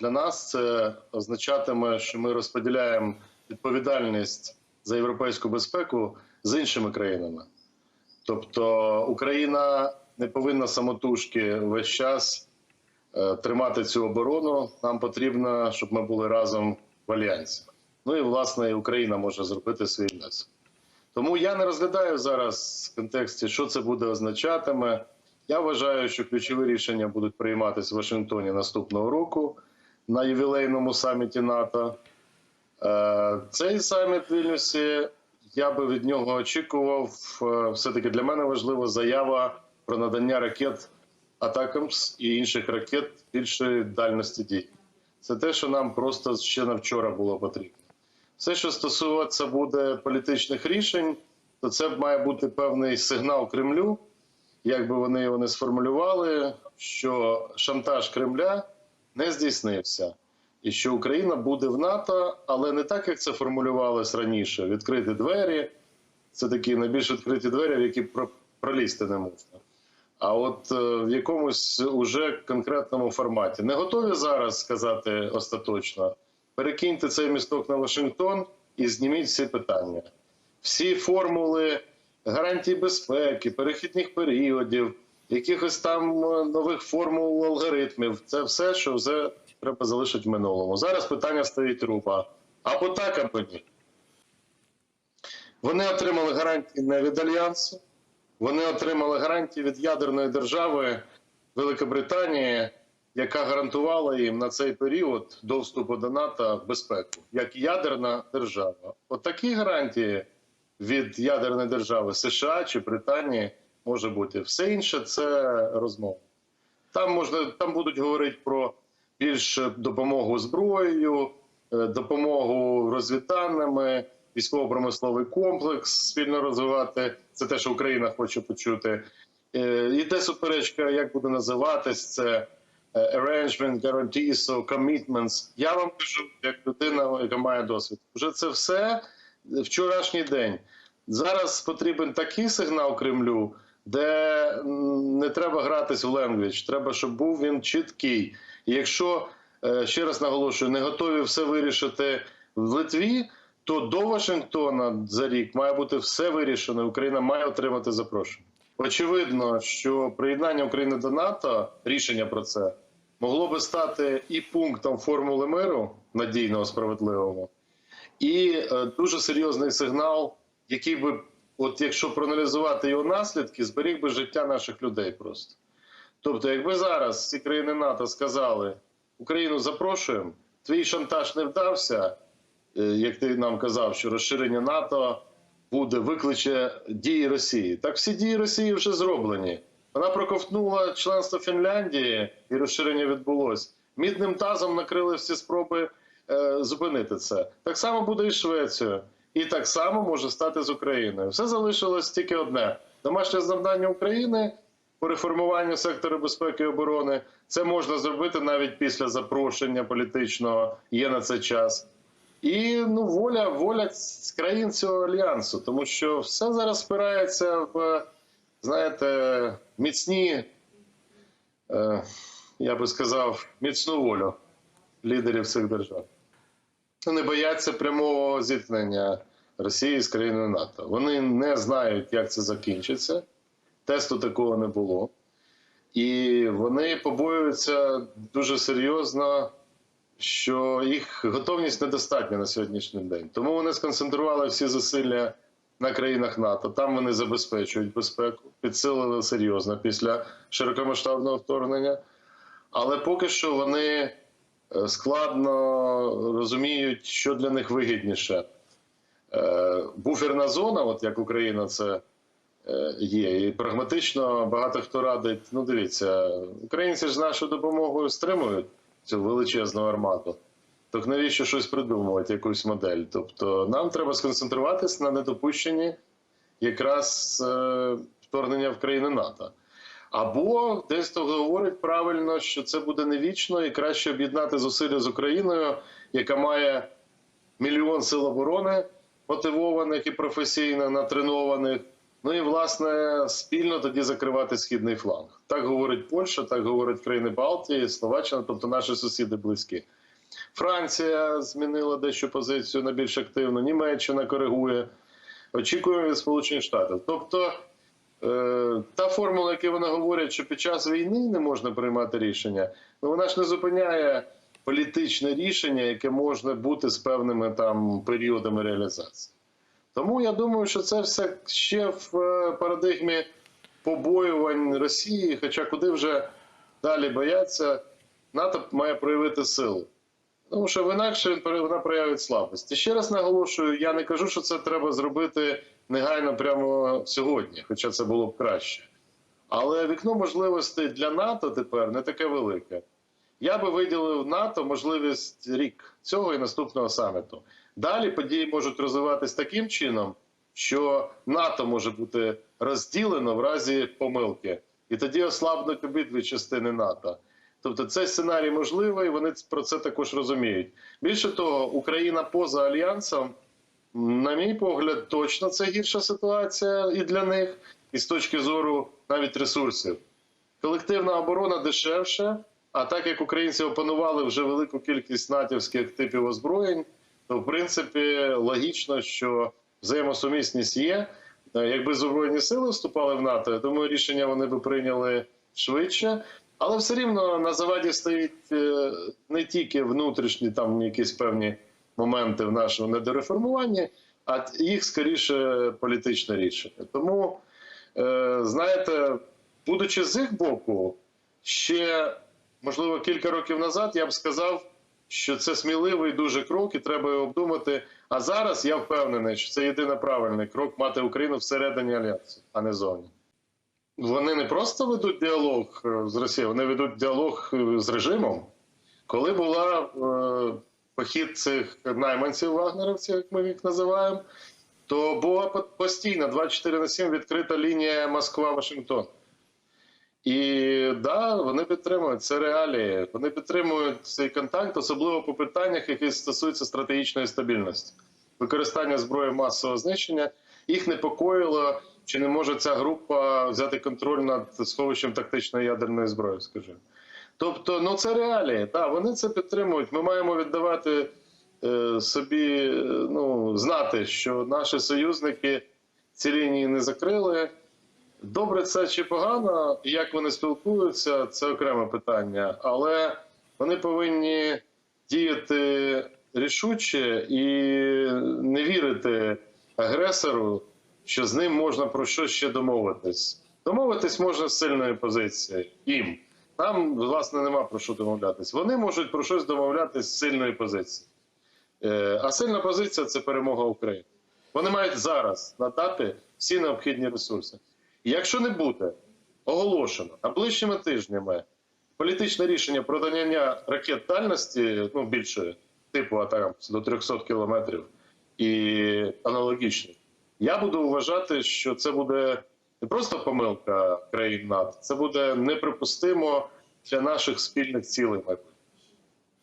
Для нас це означатиме, що ми розподіляємо відповідальність за європейську безпеку з іншими країнами. Тобто Україна не повинна самотужки весь час е, тримати цю оборону. Нам потрібно, щоб ми були разом в альянсі. Ну і власне і Україна може зробити свій внесок. Тому я не розглядаю зараз в контексті, що це буде означатиме. Я вважаю, що ключові рішення будуть прийматися в Вашингтоні наступного року на ювілейному саміті НАТО. Е, Цей саміт в Вільнюсі я би від нього очікував. е, Все-таки для мене важлива заява про надання ракет Атакамс і інших ракет більшої дальності дії. Це те, що нам просто ще на вчора було потрібно. Все, що стосується буде політичних рішень, то це має бути певний сигнал Кремлю, як би вони його не сформулювали, що шантаж Кремля не здійснився, і що Україна буде в НАТО, але не так, як це формулювалось раніше: відкриті двері. Це такі найбільш відкриті двері, в які про- пролізти не можна. А от е, в якомусь уже конкретному форматі не готові зараз сказати остаточно. Перекиньте цей місток на Вашингтон і зніміть всі питання. Всі формули гарантій безпеки, перехідних періодів, якихось там е, нових формул алгоритмів. Це все, що вже треба залишити в минулому. Зараз питання стоїть руба. Або так, або ні. Вони отримали гарантії не від альянсу, вони отримали гарантії від ядерної держави Великобританії, яка гарантувала їм на цей період до вступу до НАТО безпеку, як ядерна держава. От гарантії від ядерної держави США чи Британії може бути. Все інше це розмова. Там можна там будуть говорити про більш допомогу зброєю, е, допомогу розвідданими, військово-промисловий комплекс спільно розвивати. Це те, що Україна хоче почути. Е, Іде суперечка, як буде називатись це е, arrangement, guarantees, commitments. Я вам кажу, як людина, яка має досвід, вже це все вчорашній день. Зараз потрібен такий сигнал Кремлю, де не треба гратись в ленгвіч, треба, щоб був він чіткий. І якщо е, ще раз наголошую, не готові все вирішити в Литві, то до Вашингтона за рік має бути все вирішено. Україна має отримати запрошення. Очевидно, що приєднання України до НАТО, рішення про це могло би стати і пунктом формули миру надійного справедливого, і е, дуже серйозний сигнал, який би, от якщо проаналізувати його наслідки, зберіг би життя наших людей просто. Тобто, якби зараз ці країни НАТО сказали, Україну запрошуємо, твій шантаж не вдався, е, як ти нам казав, що розширення НАТО буде викличе дії Росії. Так всі дії Росії вже зроблені. Вона проковтнула членство Фінляндії, і розширення відбулось. Мідним тазом накрили всі спроби е, зупинити це. Так само буде і Швецією. І так само може стати з Україною. Все залишилось тільки одне: домашнє завдання України по реформуванню сектору безпеки і оборони. Це можна зробити навіть після запрошення політичного. Є на це час. І ну, воля, воля країн цього альянсу, тому що все зараз спирається в, знаєте, міцні, е, я би сказав, міцну волю лідерів цих держав. Вони бояться прямого зіткнення Росії з країною НАТО. Вони не знають, як це закінчиться. Тесту такого не було. І вони побоюються дуже серйозно, що їх готовність недостатня на сьогоднішній день. Тому вони сконцентрували всі зусилля на країнах НАТО. Там вони забезпечують безпеку, підсилили серйозно після широкомасштабного вторгнення. Але поки що вони складно розуміють, що для них вигідніше. Е, Буферна зона, от як Україна це е, є, і прагматично багато хто радить. Ну, дивіться, українці ж з нашою допомогою стримують цю величезну армату. Так навіщо щось придумувати, якусь модель? Тобто нам треба сконцентруватися на недопущенні якраз е, вторгнення в країни НАТО. Або десь то говорить правильно, що це буде не вічно, і краще об'єднати зусилля з Україною, яка має мільйон сил оборони мотивованих і професійно натренованих, Ну і власне спільно тоді закривати східний фланг. Так говорить Польща, так говорять країни Балтії, Словаччина, тобто наші сусіди близькі. Франція змінила дещо позицію на більш активну, Німеччина коригує. Очікуємо від Сполучених Штатів. Тобто та формула, яку вони говорять, що під час війни не можна приймати рішення, ну вона ж не зупиняє політичне рішення, яке може бути з певними там періодами реалізації. Тому я думаю, що це все ще в е, парадигмі побоювань Росії, хоча куди вже далі бояться, НАТО має проявити силу. Тому що інакше він вона проявить слабкість. І ще раз наголошую: я не кажу, що це треба зробити негайно прямо сьогодні, хоча це було б краще. Але вікно можливостей для НАТО тепер не таке велике. Я би виділив НАТО можливість рік цього і наступного саміту. Далі події можуть розвиватись таким чином, що НАТО може бути розділено в разі помилки, і тоді ослабнуть обидві частини НАТО. Тобто цей сценарій можливий, вони про це також розуміють. Більше того, Україна поза альянсом, на мій погляд, точно це гірша ситуація і для них, і з точки зору навіть ресурсів. Колективна оборона дешевше. А так як українці опанували вже велику кількість натівських типів озброєнь, то в принципі логічно, що взаємосумісність є. Е, Якби Збройні сили вступали в НАТО, я думаю, рішення вони би прийняли швидше. Але все рівно на заваді стоїть е, не тільки внутрішні там якісь певні моменти в нашому недореформуванні, а їх скоріше політичне рішення. Тому, е, знаєте, будучи з їх боку, ще можливо кілька років назад я б сказав, що це сміливий дуже крок, і треба його обдумати. А зараз я впевнений, що це єдиний правильний крок мати Україну всередині альянсу, а не зовні. Вони не просто ведуть діалог е, з Росією, вони ведуть діалог е, з режимом. Коли була е, похід цих найманців вагнерівців, як ми їх називаємо, то була по- постійно 24 на 7 відкрита лінія Москва-Вашингтон. І да, вони підтримують це реалії. Вони підтримують цей контакт, особливо по питаннях, які стосуються стратегічної стабільності, використання зброї масового знищення. Їх непокоїло, чи не може ця група взяти контроль над сховищем тактичної ядерної зброї, скажімо. Тобто, ну це реалії. Так, вони це підтримують. Ми маємо віддавати е, собі, е, ну, знати, що наші союзники ці лінії не закрили. Добре, це чи погано, як вони спілкуються, це окреме питання, але вони повинні діяти рішуче і не вірити агресору, що з ним можна про що ще домовитись. Домовитись можна з сильної позиції їм. Нам, власне, нема про що домовлятись. Вони можуть про щось домовлятись з сильної позиції. Е, А сильна позиція це перемога України. Вони мають зараз надати всі необхідні ресурси. І якщо не буде оголошено найближчими тижнями політичне рішення про надання ракет дальності, ну більшої, типу атакам до 300 кілометрів і аналогічних, я буду вважати, що це буде не просто помилка країн НАТО, це буде неприпустимо для наших спільних цілей майбутніх.